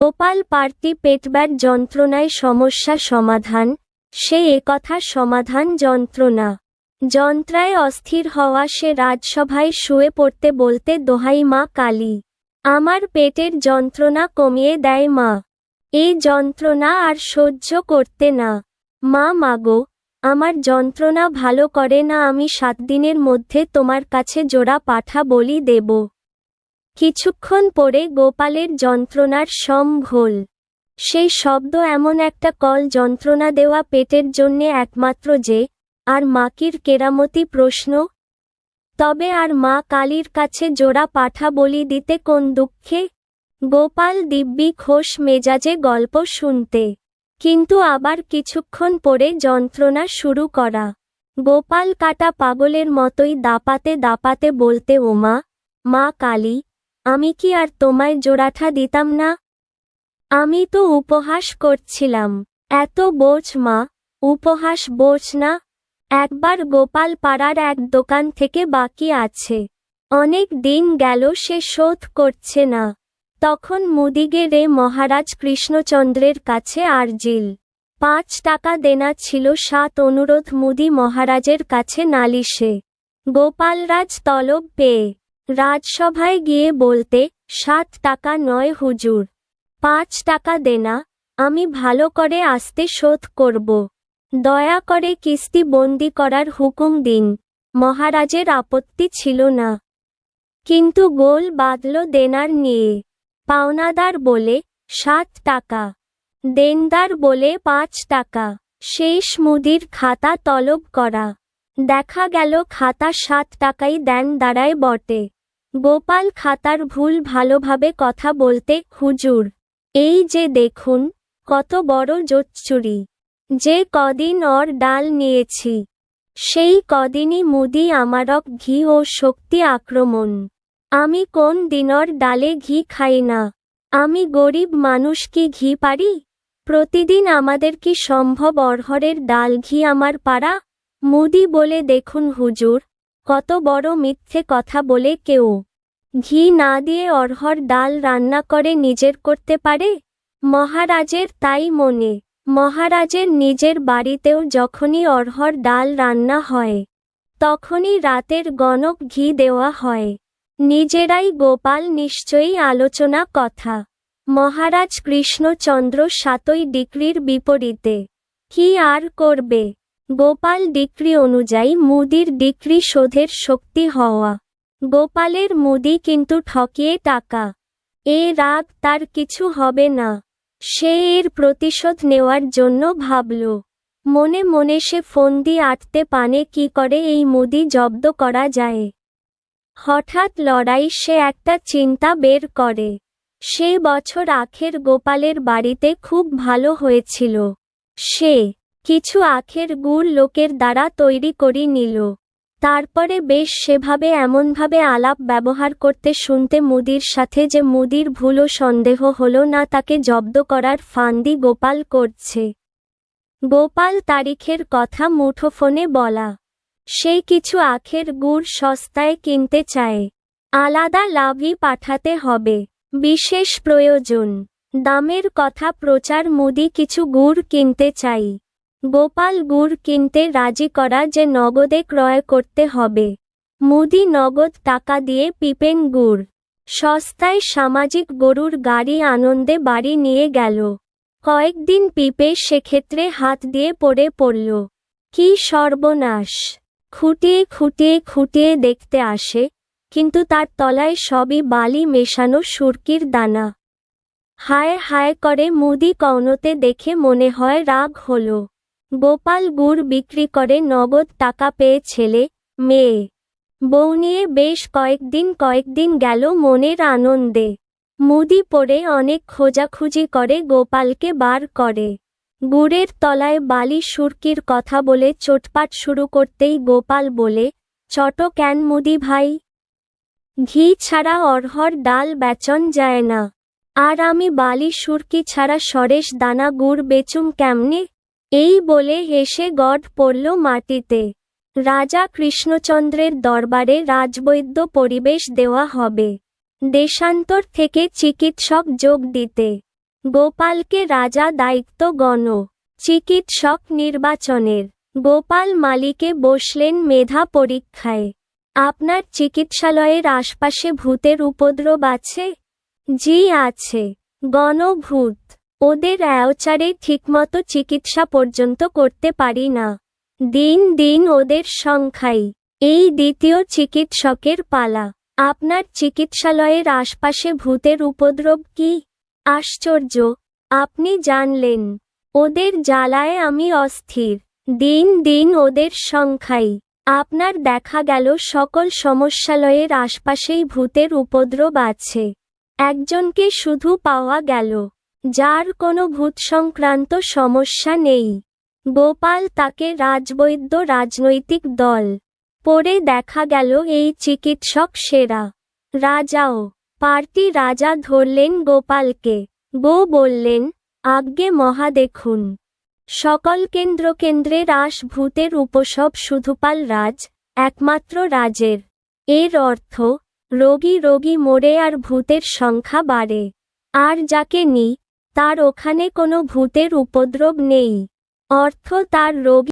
গোপাল পার্তি পেটবার যন্ত্রণায় সমস্যা সমাধান, সে একথা সমাধান যন্ত্রণা। যন্ত্রায় অস্থির হওয়া সে রাজসভায় শুয়ে পড়তে বলতে দোহাই মা কালী, আমার পেটের যন্ত্রণা কমিয়ে দেয় মা। এই যন্ত্রণা আর সহ্য করতে না। মা মাগো আমার যন্ত্রণা ভালো করে না আমি সাত দিনের মধ্যে তোমার কাছে জোড়া পাঠা বলি দেব। কিছুক্ষণ পরে গোপালের যন্ত্রণার সম ঘোল সেই শব্দ এমন একটা কল যন্ত্রণা দেওয়া পেটের জন্যে একমাত্র যে, আর মাকির কেরামতি প্রশ্ন, তবে আর মা কালীর কাছে জোড়া পাঠা বলি দিতে কোন দুঃখে? গোপাল দিব্যি খোশ মেজাজে গল্প শুনতে। কিন্তু আবার কিছুক্ষণ পরে যন্ত্রণা শুরু করা। গোপাল কাটা পাগলের মতোই দাপাতে দাপাতে বলতে, ওমা, মা কালী আমি কি আর তোমায় জোড়াঠা দিতাম না? আমি তো উপহাস করছিলাম। এত বোঝ মা, উপহাস বোঝ না। একবার গোপাল পাড়ার এক দোকান থেকে বাকি আছে। অনেক দিন গেল সে শোধ করছে না। তখন মুদিগে রে মহারাজ কৃষ্ণচন্দ্রের কাছে আরজিল। পাঁচ টাকা দেনা ছিল সাত অনুরোধ মুদি মহারাজের কাছে নালিশে। গোপালরাজ তলব পেয়ে রাজসভায় গিয়ে বলতে, সাত টাকা নয় হুজুর। পাঁচ টাকা দেনা আমি ভালো করে আসতে শোধ করব। দয়া করে কিস্তি বন্দি করার হুকুম দিন। মহারাজের আপত্তি ছিল না। কিন্তু গোল বাঁধল দেনার নিয়ে। পাওনাদার বলে, সাত টাকা। দেনদার বলে, পাঁচ টাকা। শেষ মুদির খাতা তলব করা। দেখা গেল, খাতা সাত টাকাই দেন দাঁড়ায় বটে। গোপাল খাতার ভুল ভালোভাবে কথা বলতে হুজুর। এই যে দেখুন, কত বড় জোচ্চুরি। যে কদিন ওর ডাল নিয়েছি। সেই কদিনই মুদি আমারক ঘি ও শক্তি আক্রমণ। আমি কোন দিনর ডালে ঘি খাই না। আমি গরিব মানুষ কি ঘি পারি? প্রতিদিন আমাদের কি সম্ভব অরহরের ডাল ঘি আমার পাড়া? মুদি বলে দেখুন হুজুর কত বড় মিথ্যে কথা বলে কেউ ঘি না দিয়ে অরহর ডাল রান্না করে নিজের করতে পারে? মহারাজের তাই মনে। মহারাজের নিজের বাড়িতেও যখনই অরহর ডাল রান্না হয়, তখনই রাতের গণক ঘি দেওয়া হয়। নিজেরাই গোপাল নিশ্চয়ই আলোচনা কথা। মহারাজ কৃষ্ণচন্দ্র সাতই ডিক্রির বিপরীতে। কি আর করবে? গোপাল ডিক্রি অনুযায়ী মুদির ডিক্রি শোধের শক্তি হওয়া। গোপালের মুদি কিন্তু ঠকিয়ে টাকা। এ রাগ তার কিছু হবে না। সে এর প্রতিশোধ নেওয়ার জন্য ভাবল। মনে মনে সে ফন্দি আটতে পানে কি করে এই মুদি জব্দ করা যায়। হঠাৎ লড়াই সে একটা চিন্তা বের করে। সে বছর আখের গোপালের বাড়িতে খুব ভালো হয়েছিল। সে কিছু আখের গুড় লোকের দ্বারা তৈরি করি নিল। তারপরে বেশ সেভাবে এমনভাবে আলাপ ব্যবহার করতে শুনতে মুদির সাথে যে মুদির ভুলও সন্দেহ হলো না তাকে জব্দ করার ফান্দি গোপাল করছে। গোপাল তারিখের কথা মুঠোফোনে বলা। সেই কিছু আখের গুড় সস্তায় কিনতে চায়। আলাদা লাভই পাঠাতে হবে। বিশেষ প্রয়োজন। দামের কথা প্রচার মুদি কিছু গুড় কিনতে চাই। গোপাল গুড় কিনতে রাজি করা যে নগদে ক্রয় করতে হবে। মুদি নগদ টাকা দিয়ে পিপেন গুড়। সস্তায় সামাজিক গরুর গাড়ি আনন্দে বাড়ি নিয়ে গেল। কয়েকদিন পিপে সেক্ষেত্রে হাত দিয়ে পড়ে পড়ল। কি সর্বনাশ। খুঁটিয়ে খুঁটিয়ে খুঁটিয়ে দেখতে আসে, কিন্তু তার তলায় সবই বালি মেশানো সুরকির দানা। হায় হায় করে মুদি কৌনতে দেখে মনে হয় রাগ হলো। গোপাল গুড় বিক্রি করে নগদ টাকা পেয়ে ছেলে, মেয়ে। বউ নিয়ে বেশ কয়েকদিন কয়েকদিন গেল মনের আনন্দে। মুদি পড়ে অনেক খোঁজাখুঁজি করে গোপালকে বার করে। গুড়ের তলায় বালি সুরকির কথা বলে চোটপাট শুরু করতেই গোপাল বলে, চট ক্যান মুদি ভাই? ঘি ছাড়া অরহর ডাল বেচন যায় না। আর আমি বালি সুরকি ছাড়া সরেশ দানা গুড় বেচুম কেমনে? এই বলে হেসে গড পড়ল মাটিতে। রাজা কৃষ্ণচন্দ্রের দরবারে রাজবৈদ্য পরিবেশ দেওয়া হবে। দেশান্তর থেকে চিকিৎসক যোগ দিতে। গোপালকে রাজা দায়িত্ব গণ। চিকিৎসক নির্বাচনের। গোপাল মালিকে বসলেন মেধা পরীক্ষায়। আপনার চিকিৎসালয়ের আশপাশে ভূতের উপদ্রব আছে? জি আছে। গণভূত। ওদের অ্যাওচারে ঠিকমতো চিকিৎসা পর্যন্ত করতে পারি না। দিন দিন ওদের সংখ্যাই। এই দ্বিতীয় চিকিৎসকের পালা। আপনার চিকিৎসালয়ের আশপাশে ভূতের উপদ্রব কি? আশ্চর্য। আপনি জানলেন। ওদের জ্বালায় আমি অস্থির। দিন দিন ওদের সংখ্যাই। আপনার দেখা গেল সকল সমস্যালয়ের আশপাশেই ভূতের উপদ্রব আছে। একজনকে শুধু পাওয়া গেল। যার কোনো ভূত সংক্রান্ত সমস্যা নেই। গোপাল তাকে রাজবৈদ্য রাজনৈতিক দল পরে দেখা গেল এই চিকিৎসক সেরা। রাজাও, পার্টি রাজা ধরলেন গোপালকে। গো বললেন, আজ্ঞে মহা দেখুন। সকল কেন্দ্র কেন্দ্রে রাস ভূতের উপসব শুধুপাল রাজ, একমাত্র রাজের। এর অর্থ, রোগী রোগী মরে আর ভূতের সংখ্যা বাড়ে। আর যাকে নি তার ওখানে কোনো ভূতের উপদ্রব নেই। অর্থ তার রোগী